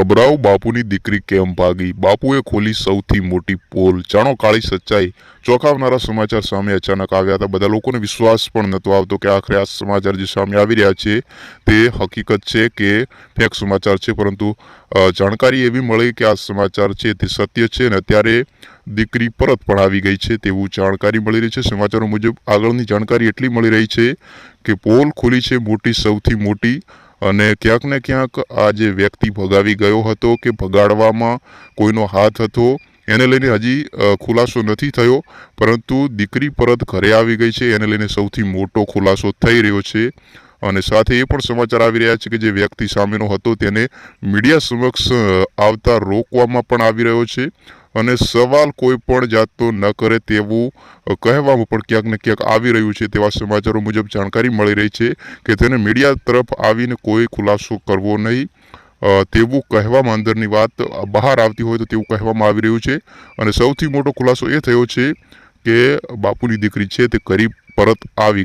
ગભરાવ બાપુની દીકરી કેમ ભાગી? બાપુએ ખોલી સૌથી મોટી પોલ. જાણો, કાળી સચ્ચાઈ. ચોંકાવનારા સમાચાર સામે અચાનક આવ્યા હતા. બધા લોકોને વિશ્વાસ પણ નહોતો આવતો કે આખરે આ સમાચાર જે સામે આવી રહ્યા છે, તે હકીકત છે કે ફેક સમાચાર છે. પરંતુ જાણકારી એવી મળી કે આ સમાચાર છે, તે સત્ય છે અને અત્યારે દીકરી પરત પણ આવી ગઈ છે તેવું જાણકારી મળી રહી છે. સમાચારો મુજબ આગળની જાણકારી એટલી મળી રહી છે કે પોલ ખુલી છે મોટી, સૌથી મોટી અને ક્યાંક ને ક્યાંક આ જે વ્યક્તિ ભગાવી ગયો હતો કે ભગાડવામાં કોઈનો હાથ હતો, એને લઈને હજી ખુલાસો નથી થયો, પરંતુ દીકરી પરત ઘરે આવી ગઈ છે, એને લઈને સૌથી મોટો ખુલાસો થઈ રહ્યો છે. અને સાથે એ પણ સમાચાર આવી રહ્યા છે કે જે વ્યક્તિ સામેનો હતો તેને મીડિયા સમક્ષ આવતા રોકવામાં પણ આવી રહ્યો છે. અને સવાલ કોઈ પણ જાતનો ન કરે તેવું કહેવામાં પણ ક્યાંક ને ક્યાંક આવી રહ્યું છે તેવા સમાચારો મુજબ જાણકારી મળી રહી છે કે તેને મીડિયા તરફ આવીને કોઈ ખુલાસો કરવો નહીં. તેવું કહેવામાં અંદરની વાત બહાર આવતી હોય તો તેવું કહેવામાં આવી રહ્યું છે. અને સૌથી મોટો ખુલાસો એ થયો છે કે બાપુની દીકરી છે તે કરી પરત આવી